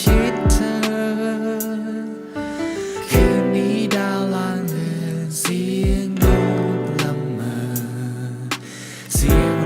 ชิดเธอ คืนนี้ดาวลางเดินเสียงนกละเมอเสียง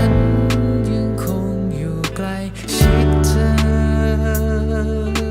ันยังคงอยู่ใกล้ชิดเธอ